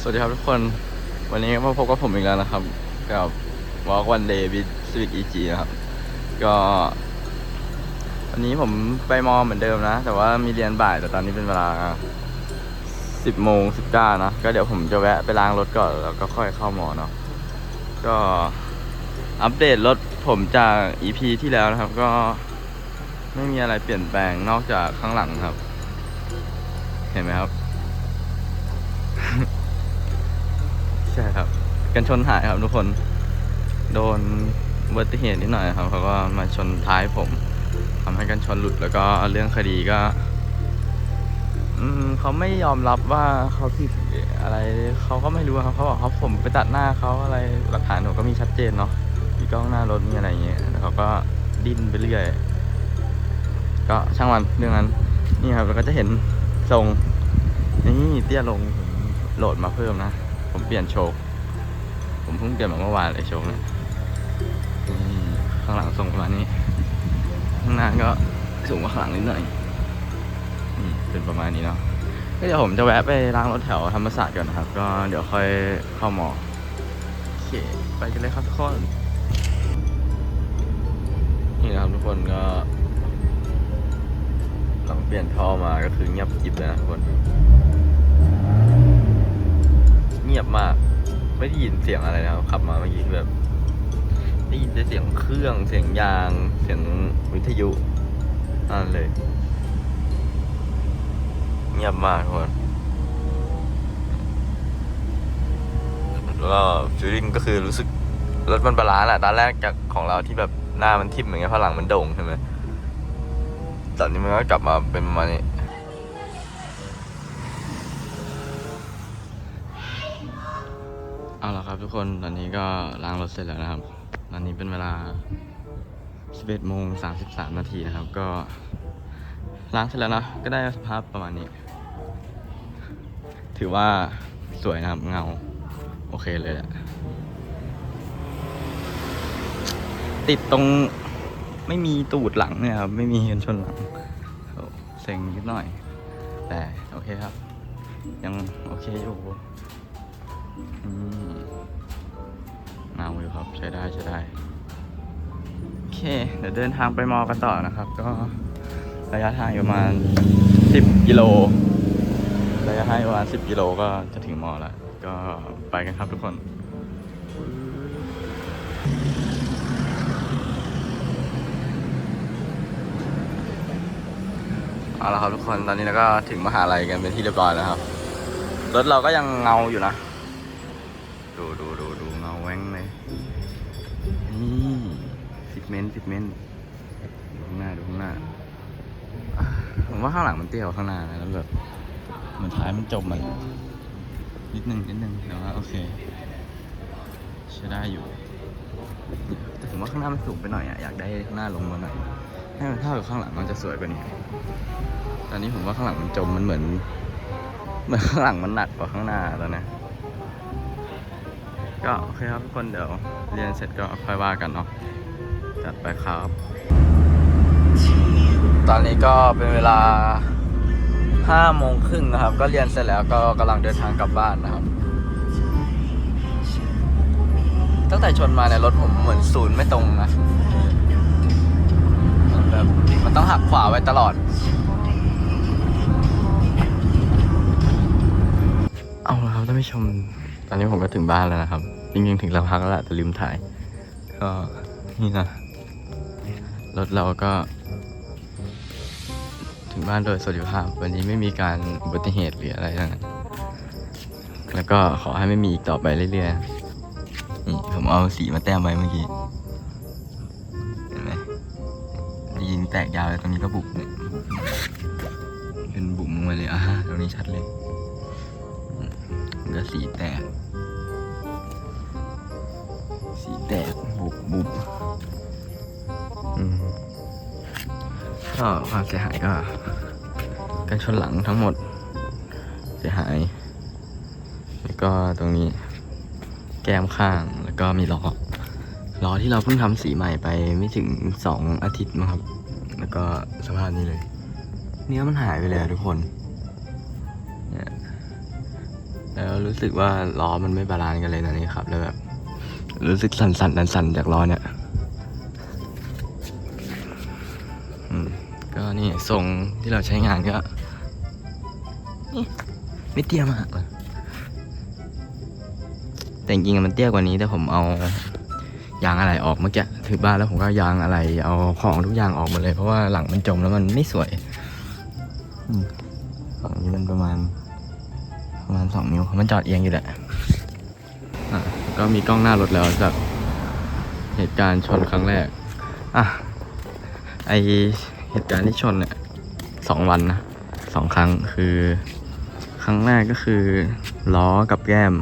สวัสดีครับทุกคน วันนี้มาพบกับผมอีกแล้วนะครับ กับ Walk One Day with Sweet EG นะครับ ก็ วันนี้ผมไปมอเหมือนเดิมนะ แต่ว่ามีเรียนบ่ายแต่ตอนนี้เป็นเวลา 10โมง19นะ ก็เดี๋ยวผมจะแวะไปล้างรถก่อนแล้วก็ค่อยเข้ามอเนาะ ก็อัปเดตรถผมจาก EP ที่แล้วนะครับ ก็ไม่มีอะไรเปลี่ยนแปลงนอกจากข้างหลังครับ เห็นไหมครับ ใช่ครับ กันชนหายครับทุกคน โดนอุบัติเหตุนิดหน่อยครับเขาก็มาชนท้ายผมทำให้กันชนหลุดแล้วก็เรื่องคดีก็อืมเขาไม่ยอมรับว่าเขาผิดอะไรเขาก็ไม่รู้ครับเขาบอกเขาผมไปตัดหน้าเขาอะไรหลักฐานผมก็มีชัดเจนเนาะมีกล้องหน้ารถมีอะไรอย่างเงี้ยแล้วเขาก็ดิ้นไปเรื่อยก็ช่างมันเรื่องนั้นนี่ครับเราก็จะเห็นทรงนี่เตี้ยลงโหลดมาเพิ่มนะ ผมเปลี่ยนโชค ผมเพิ่งเปลี่ยนมาเมื่อวานเลยโชคเลยข้างหลังทรงประมาณนี้ ข้างหน้าก็สูงกว่าข้างหลังนิดหน่อยเป็นประมาณนี้เนาะก็เดี๋ยวผมจะแวะไปล้างรถแถวธรรมศาสตร์ก่อนนะครับ ก็เดี๋ยวค่อยเข้ามอโอเคไปกันเลยครับทุกคนนี่นะครับทุกคนก็หลังเปลี่ยนท่อมาก็คือเงียบกิบเลยนะทุกคน เงียบมาก ไม่ได้ยินเสียงอะไรนะครับขับมาเมื่อกี้แบบได้ยินแต่เสียงเครื่องเสียงยาง เสียงวิทยุนั่นเลย เงียบมากทุกคนแล้วก็ฟิลลิ่งก็คือรู้สึกรถมันบาลานซ์อะตอนแรกจากของเราที่แบบหน้ามันทิ่มอย่างเงี้ยพอหลังมันโด่งใช่ไหมตอนนี้มันก็กลับมาเป็นประมาณนี้ เอาละครับทุกคนตอนนี้ก็ล้างรถเสร็จแล้วนะครับ ตอนนี้เป็นเวลา 11โมง33 นาทีนะครับ ก็ล้างเสร็จแล้วนะก็ได้สภาพประมาณนี้ ถือว่าสวยนะครับเงา โอเคเลยแหละติดตรงไม่มีตูดหลังเนี่ยครับ ไม่มีกันชนหลังเซ็งนิดหน่อย แต่โอเคครับ ยังโอเคอยู่ ใช้ได้ใช้ได้ โอเค เดี๋ยวเดินทางไปมอกันต่อนะครับ ก็ระยะทางอยู่ประมาณ 10 กิโล ระยะทางประมาณ 10 กิโลก็จะถึงมอแล้ว ก็ไปกันครับทุกคนเอาละครับทุกคนตอนนี้เราก็ถึงมหาลัยกันเป็นที่เรียบร้อยแล้วครับรถเราก็ยังเงาอยู่นะ ดูดูดูดูเงาแว้งเลย ฟิตเมนต์ฟิตเมนต์ดูข้างหน้าดูข้างหน้าผมว่าข้างหลังมันเตี้ยกว่าข้างหน้านะแล้วแบบเหมือนท้ายมันจมมันนิดนึงนิดนึงแต่ว่าโอเคใช้ได้อยู่ แต่ผมว่าข้างหน้ามันสูงไปหน่อยอะอยากได้ข้างหน้าลงมาหน่อยให้มันเท่ากับข้างหลังมันจะสวยกว่านี้ตอนนี้ผมว่าข้างหลังมันจมมันเหมือนเหมือนข้างหลังมันหนักกว่าข้างหน้าแล้วนะก็โอเคครับทุกคนเดี๋ยวเรียนเสร็จก็ค่อยว่ากันเนาะ จัดไปครับ ตอนนี้ก็เป็นเวลาห้าโมงครึ่งนะครับ ก็เรียนเสร็จแล้วก็กำลังเดินทางกลับบ้านนะครับ ตั้งแต่ชนมาในยรถผมเหมือนศูนย์ไม่ตรงนะมันแบบมันต้องหักขวาไว้ตลอด เอาละครับท่านผู้ชม ตอนนี้ผมก็ถึงบ้านแล้วนะครับ จริงๆถึงแล้วพักแล้วแหละแต่ลืมถ่าย ก็นี่นะ รถเราก็ ถึงบ้านโดยสวัสดิภาพ วันนี้ไม่มีการอุบัติเหตุหรืออะไรทั้งนั้นแล้วก็ขอให้ไม่มีอีกต่อไปเรื่อยๆนี่ผมเอาสีมาแต้มไว้เมื่อกี้เห็นไหมยิงแตกยาวเลยตรงนี้ก็บุบเนี่ยเป็นบุ๋มลงไปเลยอ่าตรงนี้ชัดเลยก็สีแตก สีแตกบุบบุบ ก็ความเสียหายก็กันชนหลังทั้งหมด เสียหาย แล้วก็ตรงนี้แก้มข้างแล้วก็มีล้อล้อที่เราเพิ่งทำสีใหม่ไปไม่ถึงสองอาทิตย์มั้งครับ แล้วก็สภาพนี้เลย เนื้อมันหายไปเลยอะทุกคนเนี่ยแล้วรู้สึกว่าล้อมันไม่บาลานซ์กันเลยนะนี่ครับ แล้วแบบรู้สึกสั่นสั่นๆสั่นๆจากล้อเนี่ย นี่ทรงที่เราใช้งานก็นี่ไม่เตี้ยมากเลยแต่จริงๆมันเตี้ยกว่านี้แต่ผมเอายางอะไรออกเมื่อกี้ถือบ้านแล้วผมก็ยางอะไรเอาของทุกอย่างออกหมดเลย เพราะว่าหลังมันจมแล้วมันไม่สวยอืมฝั่งนี้มันประมาณประมาณสองนิ้วมันจอดเอียงอยู่แหละอะก็มีกล้องหน้ารถแล้วจากเหตุการณ์ชนครั้งแรกอะไอ เหตุการณ์ที่ชนเนี่ยสองวันนะสองครั้งคือ ครั้งแรกก็คือ ล้อกับแก้ม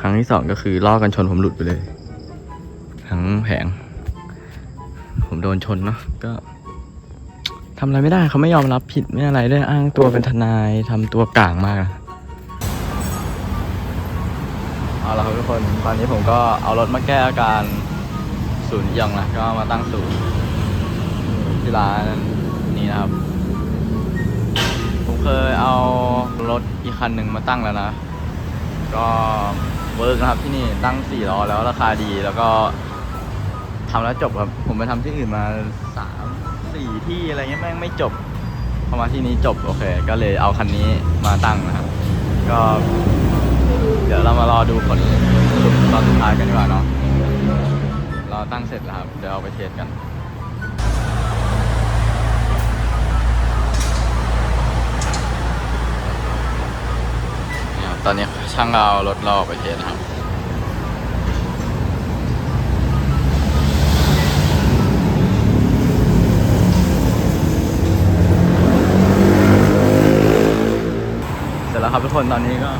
ครั้งที่สองก็คือล้อกันชนผมหลุดไปเลย ทั้งแผง ผมโดนชนเนาะก็ทำอะไรไม่ได้เขาไม่ยอมรับผิดไม่อะไรด้วยอ้างตัวเป็นทนายทำตัวกลางมากอะเอาละครับทุกคน ตอนนี้ผมก็เอารถมาแก้อาการศูนย์เอียงนะก็มาตั้งศูนย์ ที่ร้านนี้นะครับ ผมเคยเอารถอีกคันหนึ่งมาตั้งแล้วนะ ก็เวิร์กนะครับที่นี่ตั้งสี่ล้อแล้วราคาดีแล้วก็ทำแล้วจบครับ ผมไปทำที่อื่นมาสามสี่ที่อะไรเงี้ยแม่งไม่จบพอมาที่นี้จบโอเค ก็เลยเอาคันนี้มาตั้งนะครับ ก็ เดี๋ยวเรามารอดูผลสรุปตอนสุดท้ายกันดีกว่าเนาะรอตั้งเสร็จแล้วครับ เดี๋ยวเอาไปเทสกันเนี่ยครับ ตอนนี้ช่างเราเอารถเราอไปเทสครับ เสร็จแล้วครับทุกคนตอนนี้ก็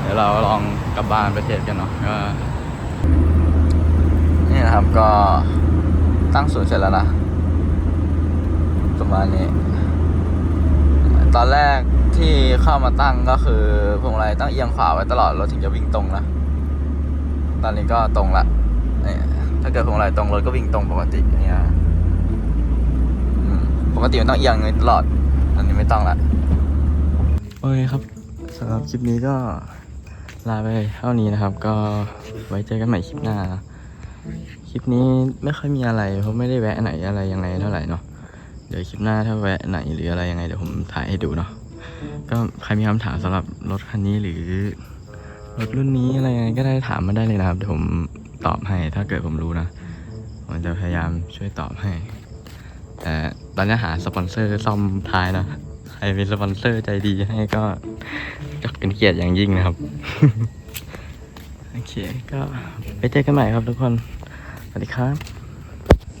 เดี๋ยวเราลองกลับบ้านไปเทสกันเนาะก็นี่นะครับก็ตั้งศูนย์เสร็จแล้วนะประมาณนี้ ตอนแรกที่เข้ามาตั้งก็คือพวงมาลัยต้องเอียงขวาไว้ตลอดรถถึงจะวิ่งตรงนะ ตอนนี้ก็ตรงละเนี่ยถ้าเกิดพวงมาลัยตรงรถก็วิ่งตรงปกติเนี่ยปกติมันต้องเอียงไว้ตลอด อันนี้ไม่ต้องละโอเคครับสำหรับคลิปนี้ก็ลาไปเท่านี้นะครับ ก็ไว้เจอกันใหม่คลิปหน้า คลิปนี้ไม่ค่อยมีอะไร เพราะไม่ได้แวะไหนอะไรยังไงเท่าไหร่เนาะ เดี๋ยวคลิปหน้าถ้าแวะไหนหรืออะไรยังไงเดี๋ยวผมถ่ายให้ดูเนาะก็ใครมีคำถามสำหรับรถคันนี้หรือรถรุ่นนี้อะไรยังไงก็ได้ถามมาได้เลยนะครับเดี๋ยวผมตอบให้ถ้าเกิดผมรู้นะผมจะพยายามช่วยตอบให้แต่ตอนนี้หาสปอนเซอร์ซ่อมท้ายนะใครเป็นสปอนเซอร์ใจดีให้ก็ก็เป็นเกียรติอย่างยิ่งนะครับโอเคก็ไปเจอกันใหม่ครับทุกคน สวัสดีครับ